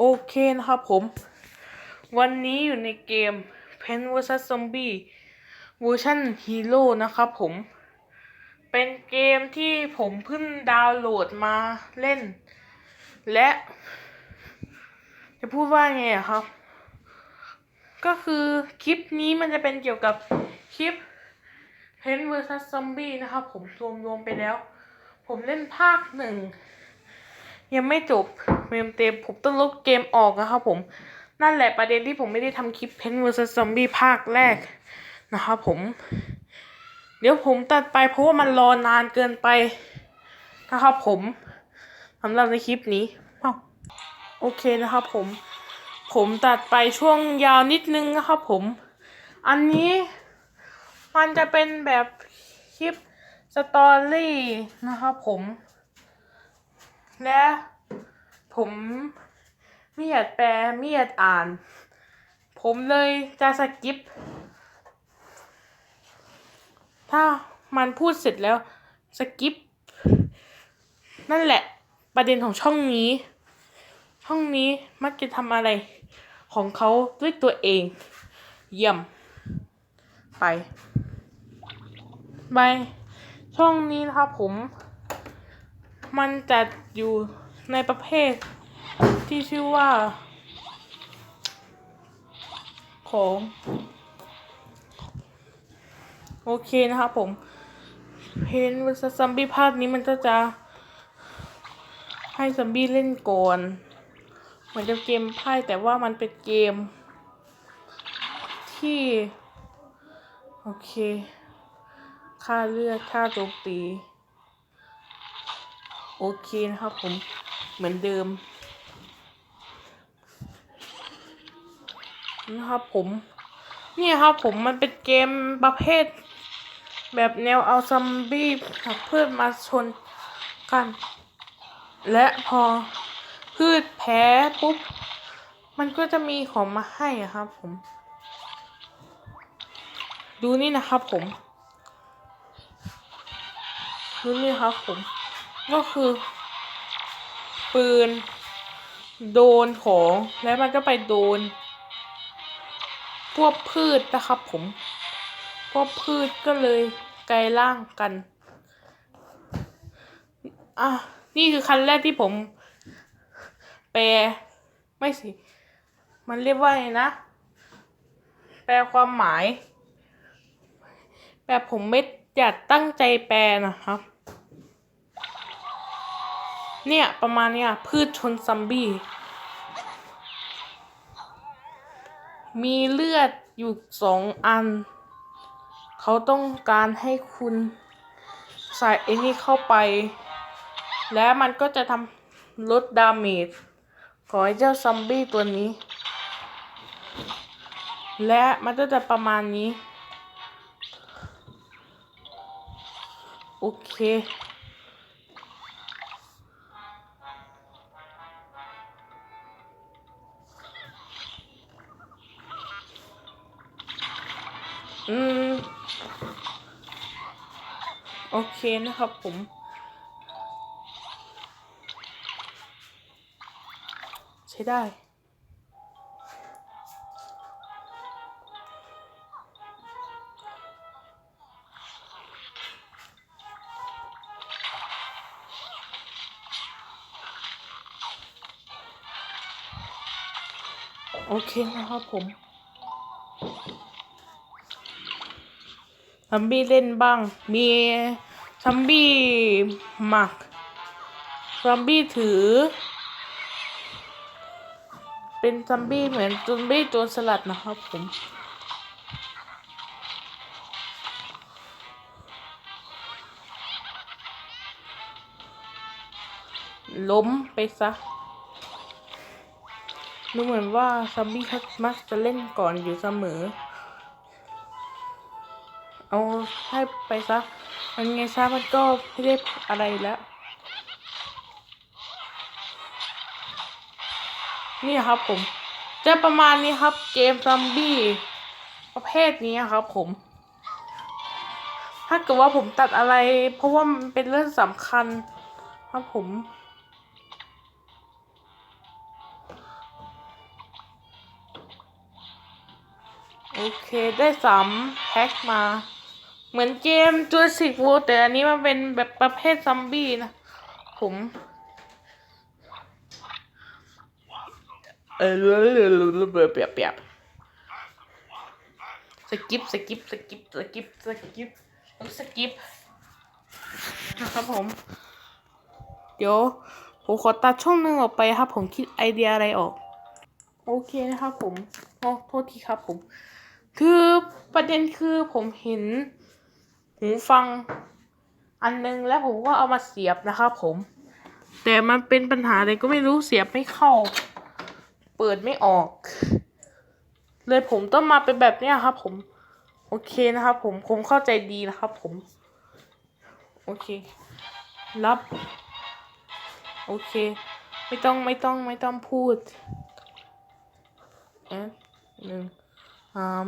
โอเคนะครับผม วันนี้อยู่ในเกม Pen vs Zombie เวอร์ชันฮีโร่นะครับผม เป็นเกมที่ผมเพิ่งดาวน์โหลดมาเล่น และ จะพูดว่าไงครับ ก็คือคลิปนี้มันจะเป็นเกี่ยวกับคลิป Pen vs Zombie นะครับผมรวมๆไปแล้ว ผมเล่นภาคหนึ่ง ยังไม่จบ เมมเต็มผมต้องลบเกมออกนะครับผม นั่นแหละประเด็นที่ผมไม่ได้ทำคลิป Pen vs Zombie ภาคแรกนะครับผม เดี๋ยวผมตัดไปเพราะว่ามันรอนานเกินไปนะครับผมสำหรับในคลิปนี้โอเคนะครับผม ผมตัดไปช่วงยาวนิดนึงนะครับผม อันนี้มันจะเป็นแบบคลิปสตอรี่นะครับผม และ ผมไม่อยากแปลไม่อยากอ่าน ผมเลยจะสกิป ถ้ามันพูดเสร็จแล้วสกิป นั่นแหละประเด็นของช่องนี้ ช่องนี้มักจะทำอะไรของเขาด้วยตัวเอง เยี่ยม ไป ไป ช่องนี้นะครับผม มันจัดอยู่ ในประเภทที่ชื่อว่า ของ โอเคนะครับผม เพนวซัมบี้ภาคนี้มันก็จะให้ซัมบี้เล่นก่อน เหมือนจะเกมไพ่แต่ว่ามันเป็นเกม ที่ โอเค ค่าเลือดค่าโจมตี โอเคนะครับผม เหมือนเดิมนะครับผม นี่ครับผมมันเป็นเกมประเภท แบบแนวเอาซัมบี้กับพืชมาชนกัน และพอพืชแพ้ปุ๊บ มันก็จะมีของมาให้อะครับผม ดูนี่นะครับผม ดูนี่ครับผม ก็คือ ปืน โดนของแล้วมันก็ไปโดน พวกพืชนะครับผม พวกพืชก็เลยไกลายร่างกัน อะ นี่คือคันแรกที่ผม แปล ไม่สิ มันเรียกว่าไงนะ แปลความหมาย แบบผมไม่อยากตั้งใจแปลนะครับ เนี่ย ประมาณเนี้ยพืชชนซัมบี้ มีเลือดอยู่สองอัน เขาต้องการให้คุณใส่ไอ้นี่เข้าไป และมันก็จะทำลดดาเมจของไอ้เจ้าซัมบี้ตัวนี้ และมันก็จะประมาณนี้ โอเค อืม โอเคนะครับผม ใช้ได้โอเคนะครับผม ซัมบี้เล่นบ้าง มีซัมบี้หมักซัมบี้ถือ เป็นซัมบี้เหมือนซัมบี้โจรสลัดนะครับผมล้มไปซะ ดูเหมือนว่าซัมบี้เขามักจะเล่นก่อนอยู่เสมอ เอาให้ไปซะ มันไงซะมันก็ไม่ได้อะไรแล้วนี่ครับผม จะประมาณนี้ครับเกมซอมบี้ประเภทนี้ครับผม ถ้าเกิดว่าผมตัดอะไร เพราะว่ามันเป็นเรื่องสำคัญครับผม โอเคได้สามแพ็กมา เหมือนเกมจูสิกวูแต่อันนี้มันเป็นแบบประเภทซอมบี้นะ ผม เออเรือเรือเรือเรือเปียบเปียบสกิปสกิปสกิปสกิปสกิปต้องสกิปนะครับผม เดี๋ยวผมขอตัดช่องหนึ่งออกไปครับ ผมคิดไอเดียอะไรออก โอเคนะครับผมโอ้โทษทีครับผม คือประเด็นคือผมเห็น หูฟังอันนึงแล้วผมก็เอามาเสียบนะครับผม แต่มันเป็นปัญหาอะไรก็ไม่รู้เสียบไม่เข้า เปิดไม่ออก เลยผมต้องมาเป็นแบบเนี้ยครับ ผม โอเคนะครับผมผมเข้าใจดีนะครับ ผม โอเค รับ โอเค ไม่ต้องไม่ต้องไม่ต้องพูดเอ๊ะหนึ่งสาม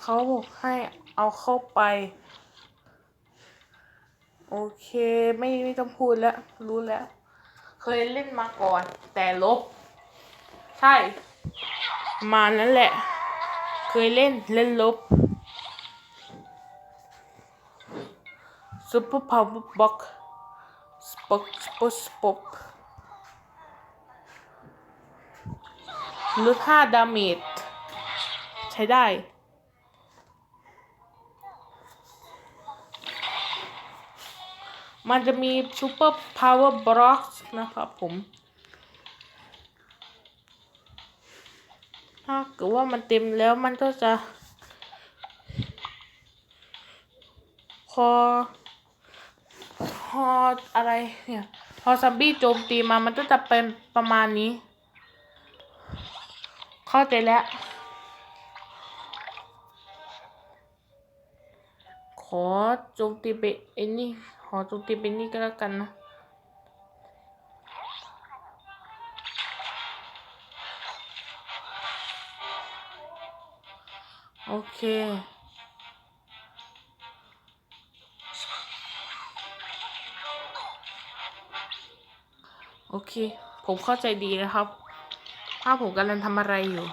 เขาบอกให้ เอาเข้าไป โอเคไม่ไม่ต้องพูดแล้ว รู้แล้ว เคยเล่นมาก่อน แต่ลบ ใช่ มานั่นแหละ เคยเล่นเล่นลบ Super Power Box สป็อกสป็อกสป็อกลดห้าดาเมจใช้ได้ มันจะมี Super Power Box นะครับผม ถ้าเกิดว่ามันเต็มแล้วมันก็จะ พอ พออะไรเนี่ย พอซัมบี้โจมตีมามันก็จะเป็นประมาณนี้ เข้าใจแล้วขอโจมตีไปไอ้นี่ขอจมตีไปนี่ก็แล้วกันนะโอเค โอเค ผมเข้าใจดีนะครับ ว่าผมกำลังทำอะไรอยู่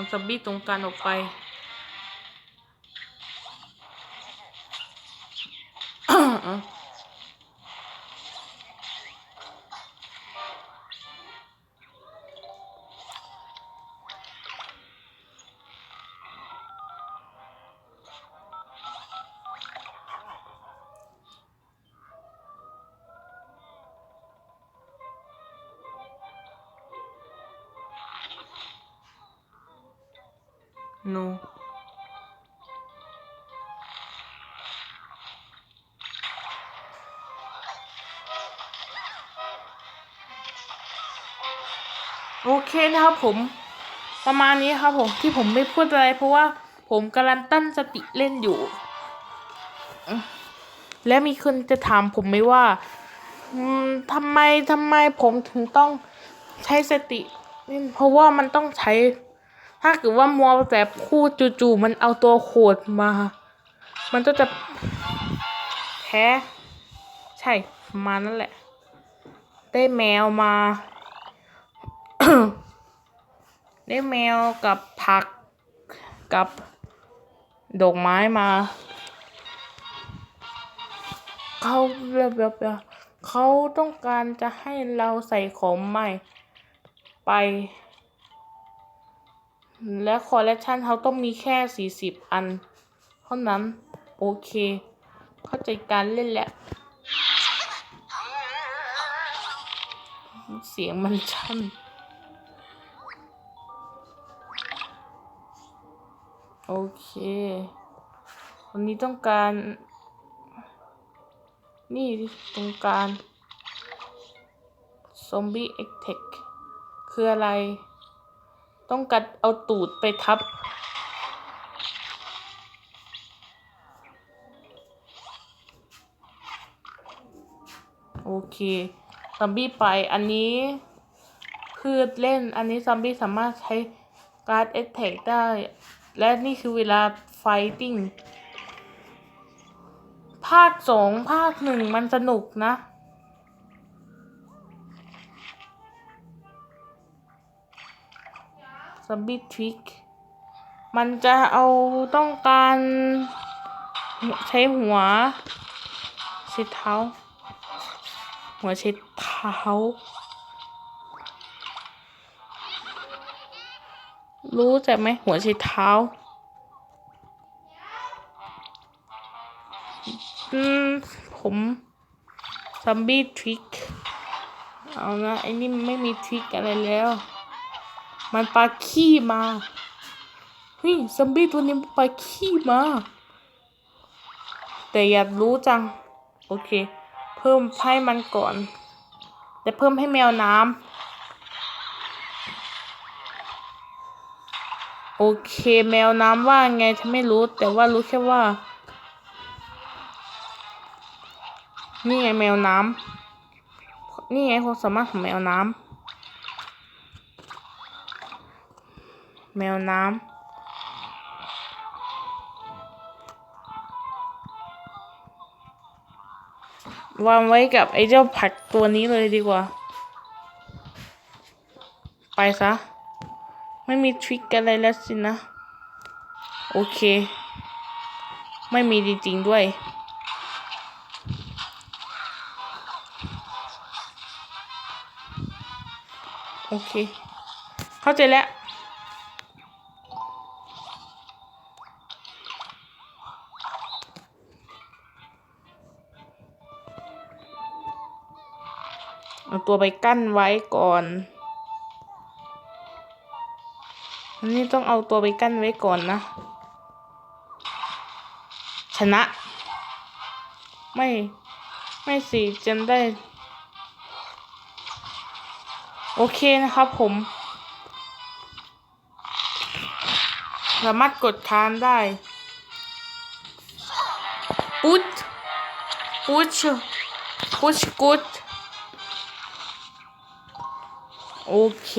ทำซัมบี้ตรงกลารออกไป โอเคนะครับผมประมาณนี้ครับผมที่ผมไม่พูดอะไร เพราะว่าผมกำลังตั้งสติเล่นอยู่ และมีคนจะถามผมไหมว่าทำไมทำไมผมถึงต้องใช้สติเล่นเพราะว่ามันต้องใช้ ถ้าเกิดว่ามัวแต่พูดจู่ๆมันเอาตัวโขดมา มันก็จะแพ้ใช่ประมาณนั่นแหละ ได้แมวมา ได้แมวกับผักกับดอกไม้มา เขาแบบแบบแบบเขาต้องการจะให้เราใส่ของใหม่ไป และคอลเลคชันเขาต้องมีแค่สี่สิบอัน เท่านั้น โอเค เข้าใจการเล่นแล้วเสียงมันชัน โอเค วันนี้ต้องการ นี่ต้องการซอมบี้เอ็กเทคคืออะไร ต้องกัดเอาตูดไปทับ โอเคซอมบี้ไปอันนี้พืชเล่น อันนี้ซอมบี้สามารถใช้การ์ดเอ t แทกได้ และนี่คือเวลาไฟติ้งภาคสองภาคหนึ่งมันสนุกนะซอมบี้ทริกมันจะเอาต้องการใช้หัวเช็ดเท้า หัวเช็ดเท้า รู้จักไหมหัวเช็ดเท้า อืม ผมซอมบี้ทริก เอานะไอ้นี่ไม่มีทริกอะไรแล้ว มันปลาขี้มาเฮ้ยซอมบี้ตัวนี้มันปาขี้มา แต่อยากรู้จัง โอเค เพิ่มให้มันก่อน แต่เพิ่มให้แมวน้ำ โอเคแมวน้ำว่าไงฉันไม่รู้ แต่ว่ารู้แค่ว่า นี่ไงแมวน้ำนี่ไงความสามารถของแมวน้ำแมวน้ำวางไว้กับไอ้เจ้าผักตัวนี้เลยดีกว่า ไปซะ ไม่มีทริคอะไรแล้วสินะ โอเค ไม่มีจริงๆด้วย โอเค เข้าใจแล้วเอาตัวไปกั้นไว้ก่อน นนี้ต้องเอาตัวไปกั้นไว้ก่อนนะ ชนะ ไม่ ไม่สิจำได้ โอเคนะครับผม สามารถกดค้านได้ ปุ๊ดปุ๊ชปุ๊ชกุดโอเค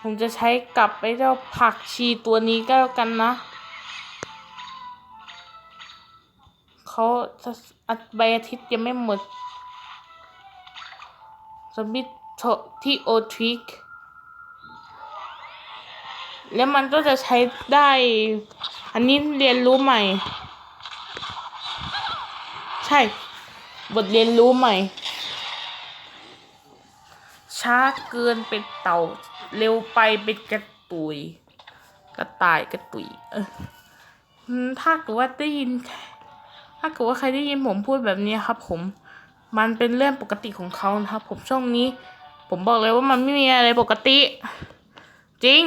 ผมจะใช้กับไอ้เจ้าผักชีตัวนี้ก็แล้วกันนะ เขาจะอัดใบอาทิตย์ยังไม่หมดสมิธที่โอทริกแล้วมันก็จะใช้ได้ อันนี้เรียนรู้ใหม่ ใช่ บทเรียนรู้ใหม่ ช้าเกินเป็นเต่า เร็วไปเป็นกระตุยกระต่ายกระตุยเออถ้าเกิดว่าได้ยิน ถ้าเกิดว่าใครได้ยินผมพูดแบบนี้ครับ ผม มันเป็นเรื่องปกติของเขานะครับ ผมช่วงนี้ ผมบอกเลยว่ามันไม่มีอะไรปกติ จริง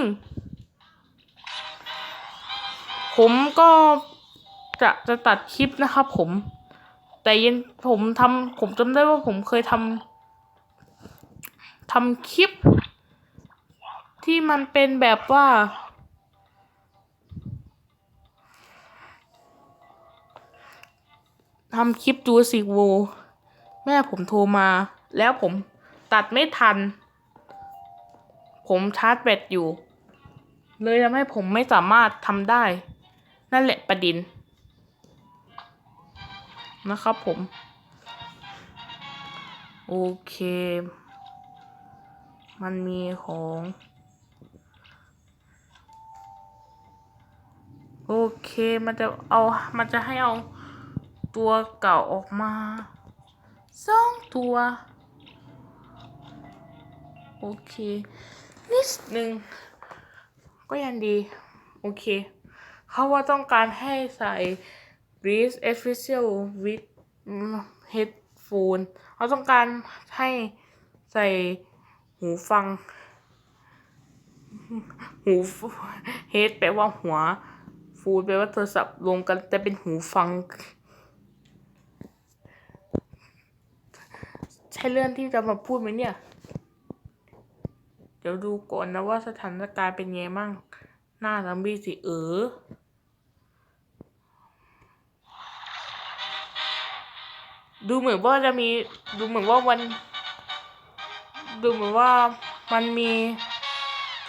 ผมก็จะจะตัดคลิปนะครับ ผม แต่ย็นผมทำผมจำได้ว่าผมเคยทำทำคลิป ที่มันเป็นแบบว่า ทำคลิปดูสิโว แม่ผมโทรมา แล้วผมตัดไม่ทัน ผมชาร์จแบตอยู่ เลยทำให้ผมไม่สามารถทำได้ นั่นแหละประด็นนะครับผม โอเค มันมีของ เคมันจะเอามันจะให้เอาตัวเก่าออกมาสองตัว โอเคนิดหนึ่งก็ยังดี โอเคเขาว่าต้องการให้ใส่ Breeze Official with Headphone เขาต้องการให้ใส่หูฟัง หูเฮดแปลว่าหัว ฟูดแปลว่าโทรศัพท์รวมกันแต่เป็นหูฟัง ใช่เรื่องที่จะมาพูดไหมเนี่ย เดี๋ยวดูก่อนนะว่าสถานการณ์เป็นไงมั่งหน้าซัมบี้สิเออดูเหมือนว่าจะมีดูเหมือนว่าวัน ดูเหมือนว่ามันมี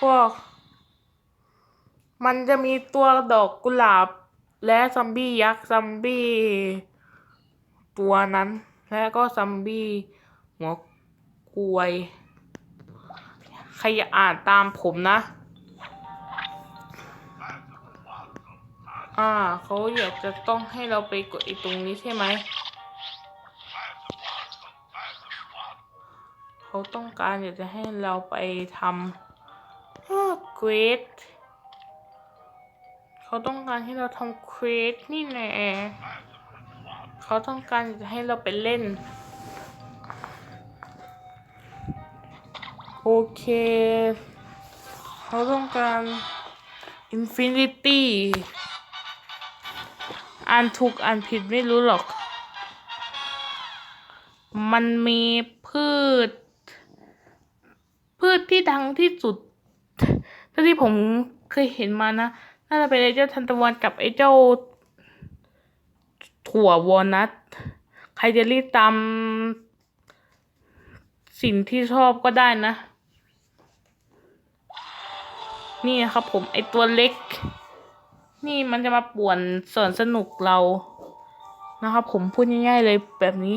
พวก มันจะมีตัวดอกกุหลาบ และซอมบี้ยักษ์ซอมบี้ตัวนั้น และก็ซอมบี้หัวกลวยใครอย่านตามผมนะ อ่าเขาอยากจะต้องให้เราไปกดไอ้ตรงนี้ใช่ไหม เขาต้องการอยากจะให้เราไปทำเควส เขาต้องการให้เราทำเควสนี่แหละเขาต้องการจะให้เราไปเล่น โอเค เขาต้องการ Infinity อ่านถูกอ่านผิดไม่รู้หรอก มันมีพืช พืชที่ดังที่สุดเท่าที่ผมเคยเห็นมานะ น่าจะเป็นไอ้เจ้าทันตะวันกับไอ้เจ้า ถั่ววอลนัทใครจะรีบตามสิ่งที่ชอบก็ได้นะ นี่นะครับผมไอตัวเล็ก นี่มันจะมาป่วนสวนสนุกเรานะครับผมพูดง่ายๆเลยแบบนี้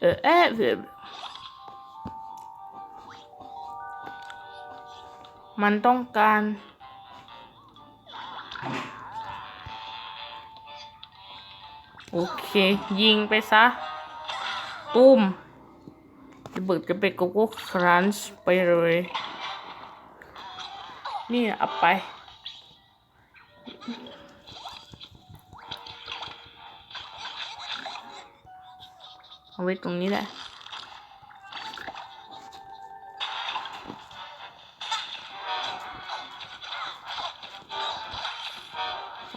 เออเอะ มันต้องการ โอเค ยิงไปซะ ตุ้มระเบิดกระเบกโกโก้ครันช์ไปเลย นี่เอาไป เอาไว้ตรงนี้แหละ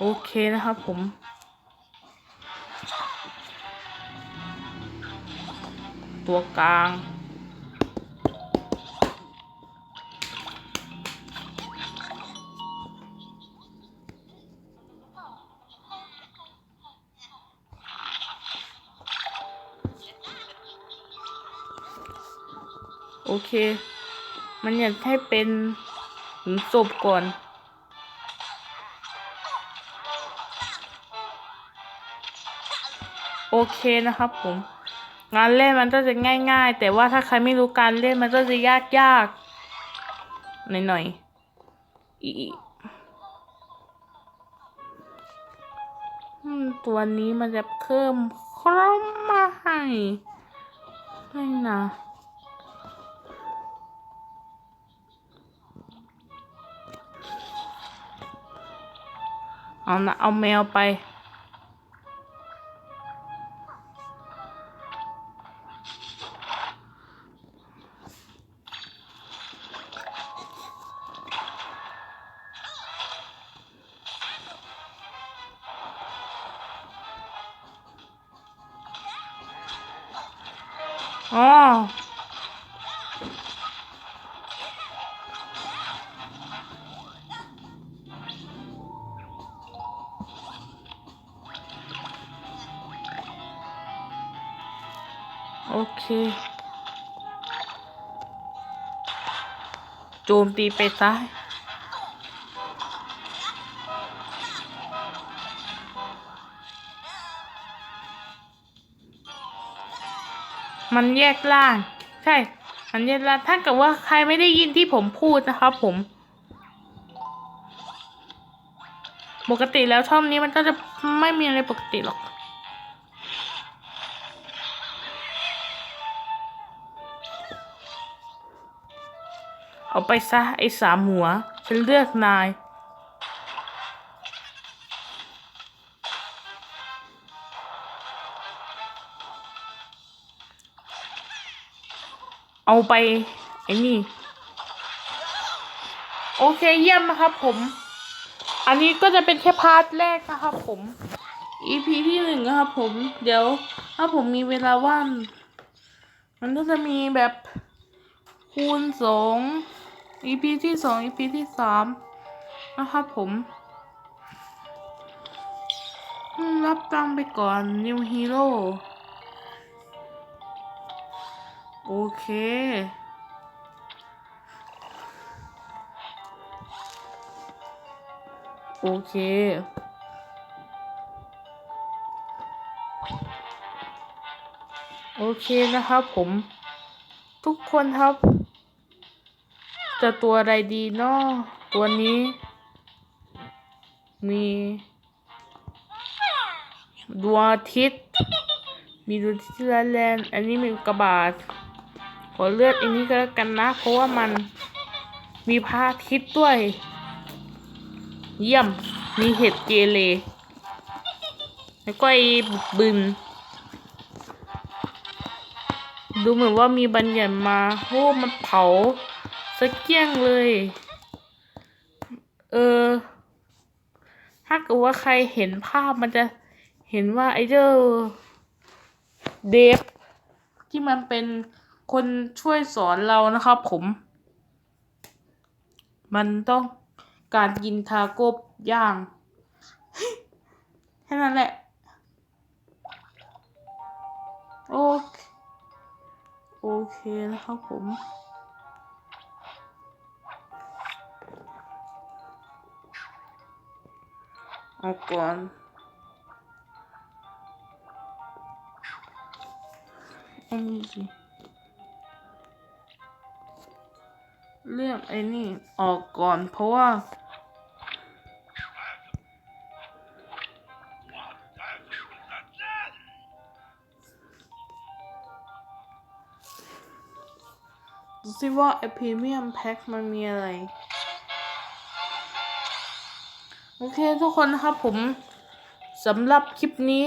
โอเคนะครับผม ตัวกลางโอเค มันอยากให้เป็นหลุมศพก่อน โอเคนะครับผมงานเล่นมันก็จะง่าย ๆ แต่ว่าถ้าใครไม่รู้การเล่นมันก็จะยากๆหน่อยๆอีอืมตัวนี้มันจะเพิ่มครอมมาให้ให้นะเอานะเอาแมวไป อ๋อโอเคโจมตีไปซ้าย มันแยกล่าง ใช่ มันแยกล่างถ้าเกิดว่าใครไม่ได้ยินที่ผมพูดนะครับผม ปกติแล้วช่องนี้มันก็จะไม่มีอะไรปกติหรอกเอาไปซะไอ้สามหัว ฉันเลือกนาย เอาไป ไอ้นี่ โอเคเยี่ยมนะครับผม อันนี้ก็จะเป็นแค่พาร์ทแรกนะครับผม EP ที่หนึ่งนะครับผม เดี๋ยว ถ้าผมมีเวลาว่างมันก็จะมีแบบคูณสอง EP ที่สอง EP ที่สามนะครับผมรับตังไปก่อน New Hero โอเค โอเคโอเคนะครับผม ทุกคนครับ จะตัวอะไรดีเนาะตัวนี้ มีดวงอาทิตย์ มีดวงอาทิตย์แลนด์อันนี้มีกระบาด ขอเลือกอันนี้ก็แล้วกันนะ เพราะว่ามันมีพระอาทิตย์ด้วย เยี่ยม มีเห็ดเกเรแล้วก็ไอ้บุกบึน ดูเหมือนว่ามีบัญญัติมาโอ้มันเผาสะเกี้ยงเลย เออ ถ้าเกิดว่าใครเห็นภาพมันจะเห็นว่าไอ้เจ้าเดฟที่มันเป็น คนช่วยสอนเรานะครับผม มันต้องการกินทาโก้ย่าง แค่นั้นแหละ โอเค โอเคนะครับผมเอาก่อนอันนี้สิ เลือกไอ้นี่ออกก่อนเพราะว่า ดูสิว่าไอพรีเมียมแพ็คมันมีอะไร โอเคทุกคนนะครับผมสำหรับคลิปนี้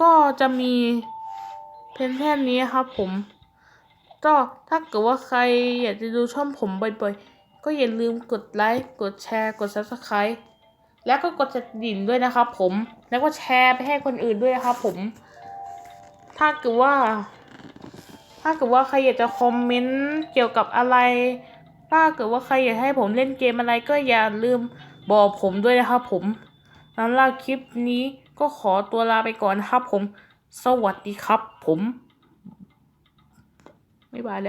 ก็จะมีเพียงแค่นี้ครับผม ก็ถ้าเกิดว่าใครอยากจะดูช่องผมบ่อยๆ ก็อย่าลืมกดไลค์ กดแชร์ กด subscribe แล้วก็กดกระดิ่งด้วยนะครับผม แล้วก็แชร์ไปให้คนอื่นด้วยนะครับผม ถ้าเกิดว่า ถ้าเกิดว่าใครอยากจะคอมเมนต์เกี่ยวกับอะไร ถ้าเกิดว่าใครอยากให้ผมเล่นเกมอะไรก็อย่าลืมบอกผมด้วยนะครับผมสำหรับคลิปนี้ก็ขอตัวลาไปก่อนนะครับผม สวัสดีครับผม ഈ പാല